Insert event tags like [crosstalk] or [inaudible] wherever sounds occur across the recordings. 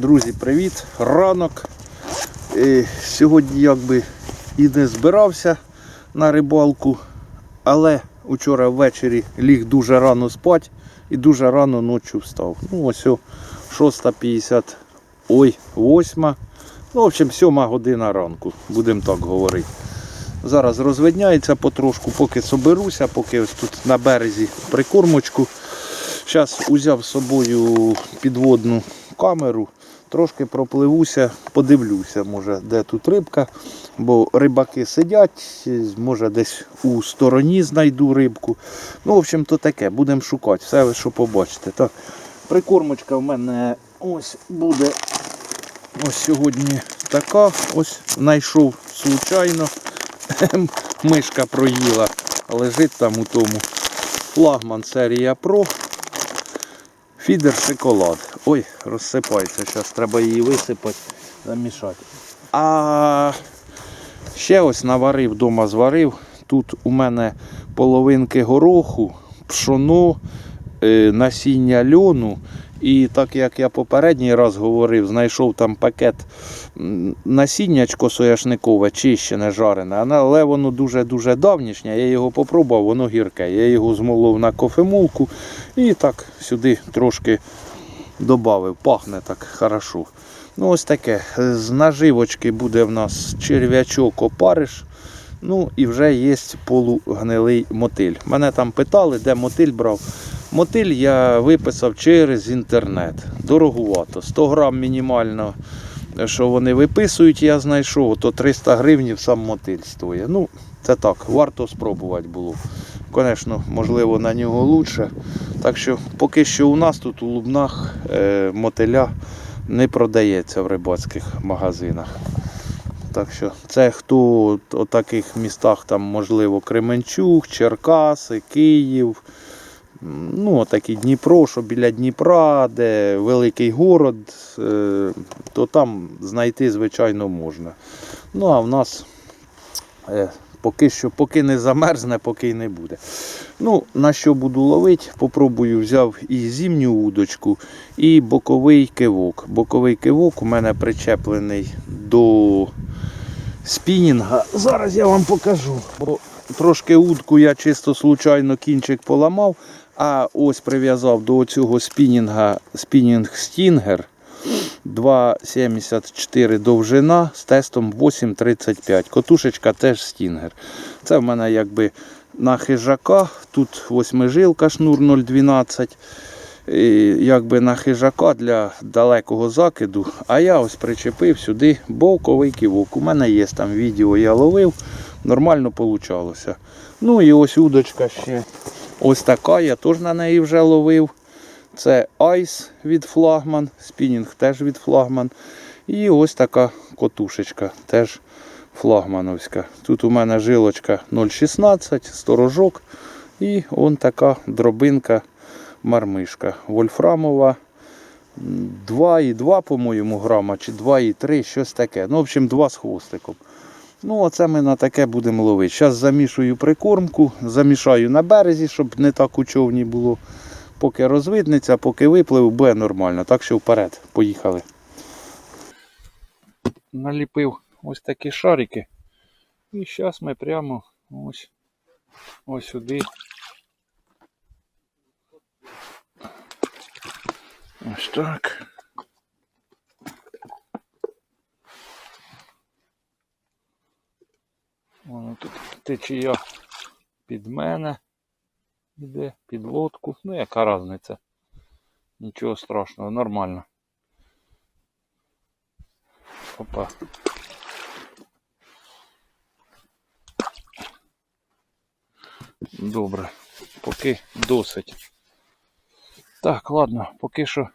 Друзі, привіт! Ранок. Е, Сьогодні якби і не збирався на рибалку, але вчора ввечері ліг дуже рано спати і дуже рано ночі встав. Ну, ось о 6.50, ой, 8. Ну, в общем, 7 година ранку, будемо так говорити. Зараз розвидняється потрошку, поки соберуся, поки ось тут на березі прикормочку. Зараз узяв з собою підводну камеру, трошки пропливуся, подивлюся, може, де тут рибка, бо рибаки сидять, може десь у стороні знайду рибку. Ну, в общем, то таке, будемо шукати, все що побачите. Так, прикормочка в мене ось буде ось сьогодні така, ось знайшов случайно. Мишка проїла, лежить там у тому. Флагман серія Pro. Фідер шоколад. Ой, розсипається. Зараз треба її висипати, замішати. А ще ось наварив, вдома зварив. Тут у мене половинки гороху, пшоно, е, насіння льону. І так як я попередній раз говорив, знайшов там пакет насіннячко сояшникове, чищене, жарене, але воно дуже-дуже давнішнє. Я його попробував, воно гірке. Я його змолов на кофемулку і так сюди трошки додав. Пахне так хорошо. Ну, ось таке. З наживочки буде в нас черв'ячок опариш. Ну і вже є полугнилий мотиль. Мене там питали, де мотиль брав. Мотиль я виписав через інтернет. Дорогувато. 100 грам мінімально, що вони виписують, я знайшов, то 300 гривнів сам мотиль стоїть. Ну, це так, варто спробувати було. Звісно, можливо, на нього краще. Так що поки що у нас тут у Лубнах е, мотиля не продається в рибацьких магазинах. Так що це хто у таких містах, там, можливо, Кременчук, Черкаси, Київ. Ну, отакі Дніпро, що біля Дніпра, де великий город, е, то там знайти, звичайно, можна. Ну, а в нас е, поки що, поки не замерзне, поки й не буде. Ну, на що буду ловити, попробую взяв і зимню удочку, і боковий кивок. Боковий кивок у мене причеплений до спінінга. Зараз я вам покажу. Бо трошки удку я чисто случайно кінчик поламав, а ось прив'язав до цього спінінга спінінг стінгер 2,74 довжина з тестом 8,35. Котушечка теж стінгер. Це в мене якби на хижака. Тут восьмижилка шнур 0,12. І Якби на хижака для далекого закиду. А я ось причепив сюди боковий ківок. У мене є там відео, я ловив, нормально вийшло. Ну і ось удочка ще ось така, я теж на неї вже ловив. Це айс від флагман, спінінг теж від флагман. І ось така котушечка, теж флагмановська. Тут у мене жилочка 0,16, сторожок. І он така дробинка мармишка. Вольфрамова. 2,2, по-моєму, грама, чи 2,3, щось таке. Ну, в общем, 2 з хвостиком. Ну, оце ми на таке будемо ловити. Зараз замішую прикормку, замішаю на березі, щоб не так у човні було. Поки розвиднеться, поки виплив, буде нормально. Так що вперед, поїхали. Наліпив ось такі шарики. І зараз ми прямо ось, ось сюди. Ось так. Воно тут течія під мене йде, під лодку. Ну яка різниця? Нічого страшного, нормально. Опа. Добре, поки досить. Так, ладно, поки що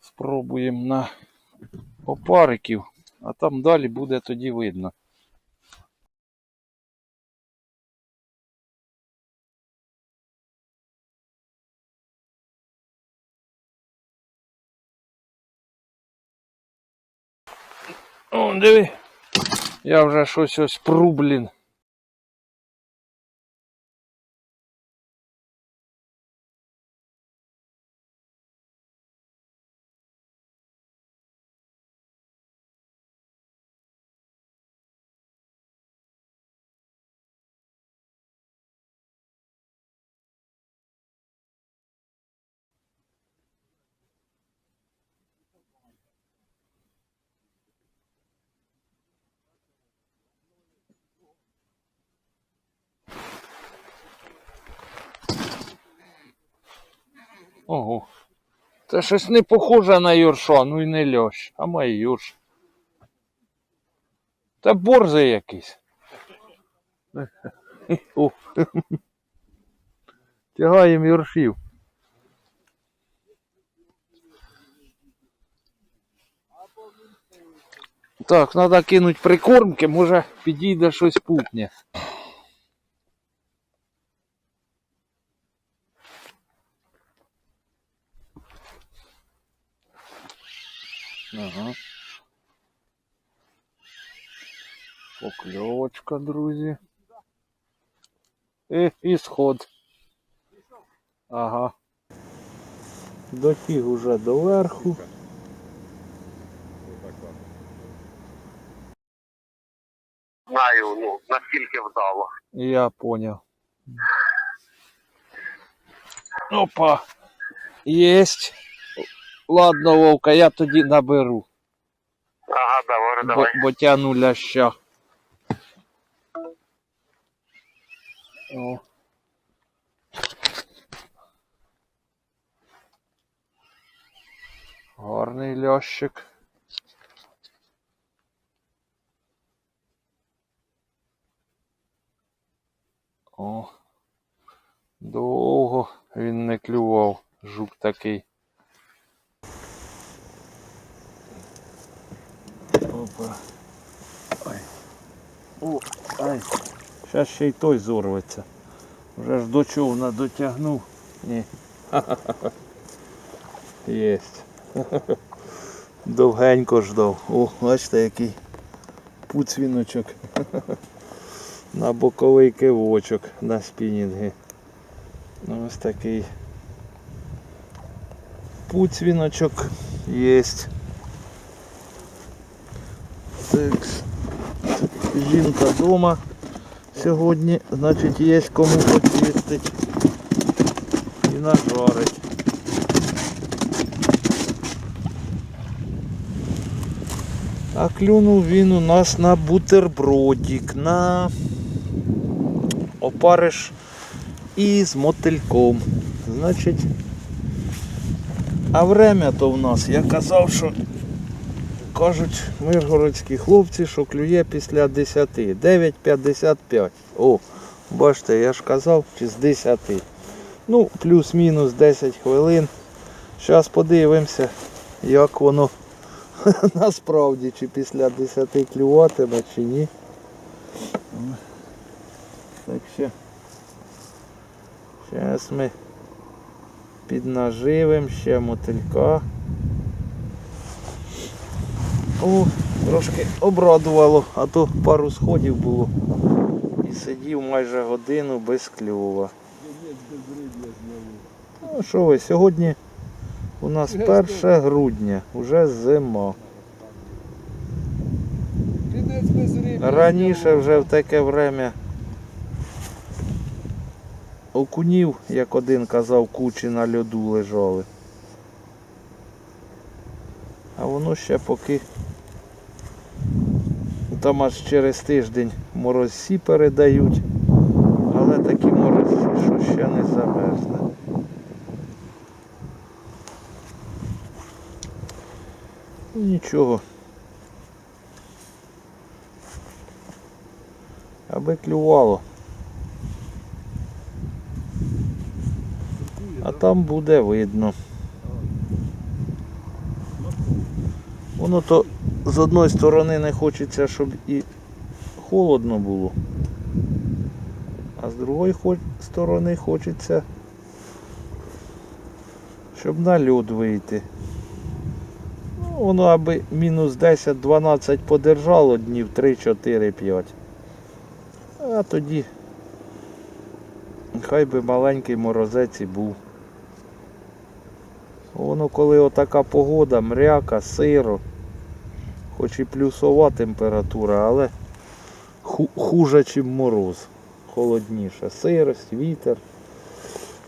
спробуємо на опариків, а там далі буде тоді видно. О, диви. Я вже щось ось пру, Ого. Це щось не похоже на юрша, ну і не льощ, а має юрш. Це борзи якийсь. [laughs] Тягаємо юршів. Так, треба кинути прикормки, може підійде щось путнє. Ага. Покльовочка, друзі. І, і сход. Ага. Дотіг уже доверху. знаю, ну, наскільки вдало. Я понял. Опа. Есть. Ладно, Вовка, я тоді наберу, Ага, давай, бо, бо тяну ляща. О. Гарний лящик. О. Довго він не клював. Жук такий. Опа. Ай. О, ай. Зараз ще й той зорветься. Вже ж до човна дотягнув. Ні. [laughs] Єсть. [laughs] Довгенько ждав. О, бачите, який пуцвіночок. [laughs] На боковий кивочок на спінінги. Ну, ось такий пуцвіночок є. Так. Жінка вдома сьогодні, значить є кому почистить і нажарить. А клюнув він у нас на бутербродик, на опариш із мотильком. Значить, а время то в нас, я казав, що кажуть миргородські хлопці, що клює після 10. 9.55. О, бачите, я ж казав, чи з 10. Ну, плюс-мінус 10 хвилин. Зараз подивимося, як воно [laughs] насправді, чи після 10 клюватиме, чи ні. Так що. Зараз ми піднаживимо ще мотилька. О, трошки обрадувало, а то пару сходів було. І сидів майже годину без клюва. Ну що ви, сьогодні у нас 1 грудня, уже зима. Раніше вже в таке время окунів, як один казав, кучі на льоду лежали. А воно ще поки там аж через тиждень морозці передають, але такі морозці, що ще не замерзне. Ну, Нічого. Аби клювало. А там буде видно. Воно то з одної сторони не хочеться, щоб і холодно було. А з другої сторони хочеться, щоб на льод вийти. Ну, воно аби мінус 10-12 подержало днів 3-4-5. А тоді хай би маленький морозець і був. Воно коли отака погода, мряка, сиро, хоч і плюсова температура, але хуже, ніж мороз. Холодніше. Сирость, вітер.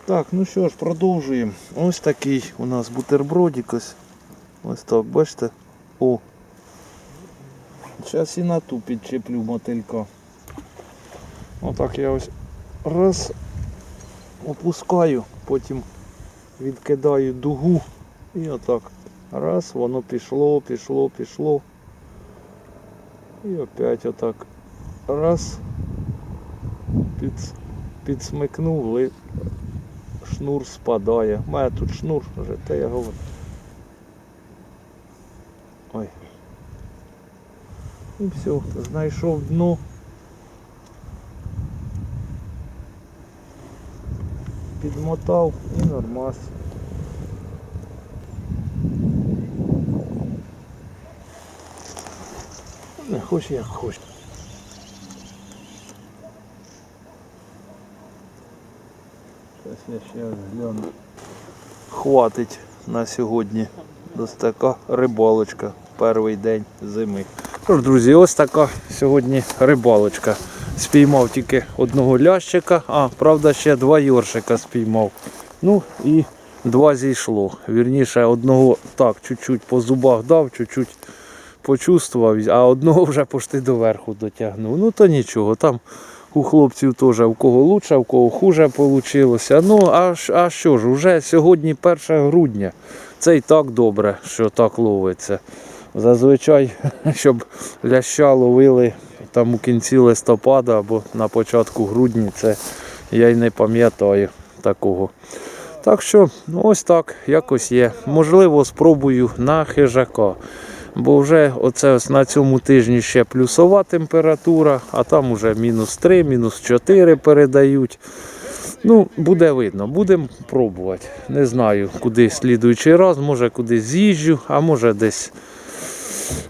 Так, ну що ж, продовжуємо. Ось такий у нас бутербродик ось. Ось так, бачите? О. Зараз і на ту підчеплю мотилька. Отак я ось раз опускаю, потім відкидаю дугу і отак. Раз, воно пішло, пішло, пішло. І опять отак. Раз. Під, підсмикнув, шнур спадає. У мене тут шнур вже, те я говорю. Ой. І все, знайшов дно. Підмотав і нормас. Не хоч як хоч. Зараз я ще гляну. Хватить на сьогодні. Ось така рибалочка. Перший день зими. Тож, друзі, ось така сьогодні рибалочка. Спіймав тільки одного лящика, а правда ще два йоршика спіймав. Ну і два зійшло. Вірніше, одного так, чуть-чуть по зубах дав, чуть-чуть почувствував, а одного [laughs] вже почти до верху дотягнув. Ну то нічого, там у хлопців теж в кого лучше, в кого хуже вийшло. Ну, а, а що ж, вже сьогодні 1 грудня. Це і так добре, що так ловиться. Зазвичай, [laughs] щоб ляща ловили там у кінці листопада або на початку грудня, це я й не пам'ятаю такого. Так що, ну, ось так, якось є. Можливо, спробую на хижака. Бо вже оце ось на цьому тижні ще плюсова температура, а там уже мінус 3, мінус 4 передають. Ну, буде видно, будемо пробувати. Не знаю, куди слідуючий раз, може кудись з'їжджу, а може десь.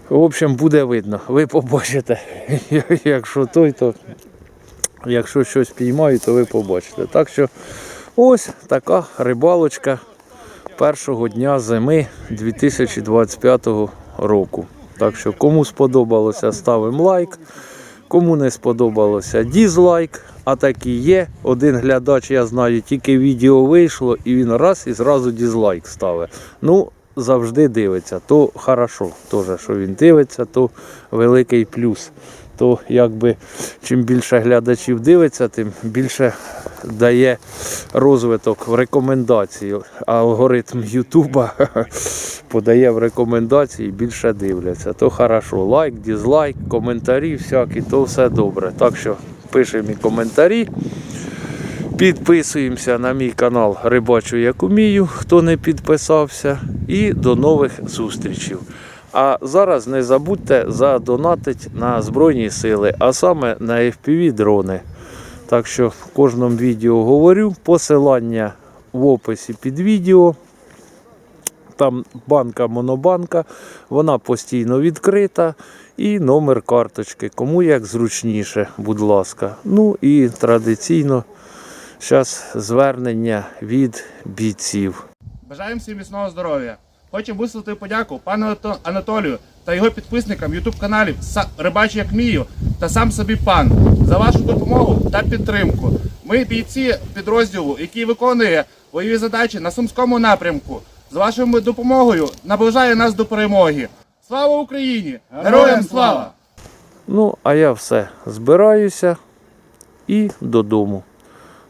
В общем, буде видно. Ви побачите. [laughs] Якщо той, то якщо щось піймаю, то ви побачите. Так що ось така рибалочка першого дня зими 2025 року. Так що кому сподобалося, ставимо лайк. Кому не сподобалося, дізлайк. А такі є. Один глядач, я знаю, тільки відео вийшло, і він раз і зразу дізлайк ставить. Ну, завжди дивиться. То хорошо, теж, що він дивиться, то великий плюс. То якби чим більше глядачів дивиться, тим більше дає розвиток в рекомендації. Алгоритм Ютуба [laughs] подає в рекомендації, більше дивляться. То хорошо. Лайк, дізлайк, коментарі всякі, то все добре. Так що пишемо і коментарі. Підписуємося на мій канал Рибачу як умію, хто не підписався. І до нових зустрічей. А зараз не забудьте задонатити на Збройні Сили, а саме на FPV дрони. Так що в кожному відео говорю, посилання в описі під відео. Там банка монобанка, вона постійно відкрита. І номер карточки. Кому як зручніше, будь ласка. Ну і традиційно зараз звернення від бійців. Бажаємо всім міцного здоров'я. Хочу висловити подяку пану Анатолію та його підписникам ютуб каналів Рибачу як мію та сам собі пан за вашу допомогу та підтримку. Ми бійці підрозділу, який виконує бойові задачі на сумському напрямку. З вашою допомогою наближає нас до перемоги. Слава Україні! Героям слава! Ну, а я все збираюся і додому.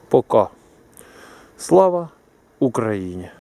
Пока. Слава Україні!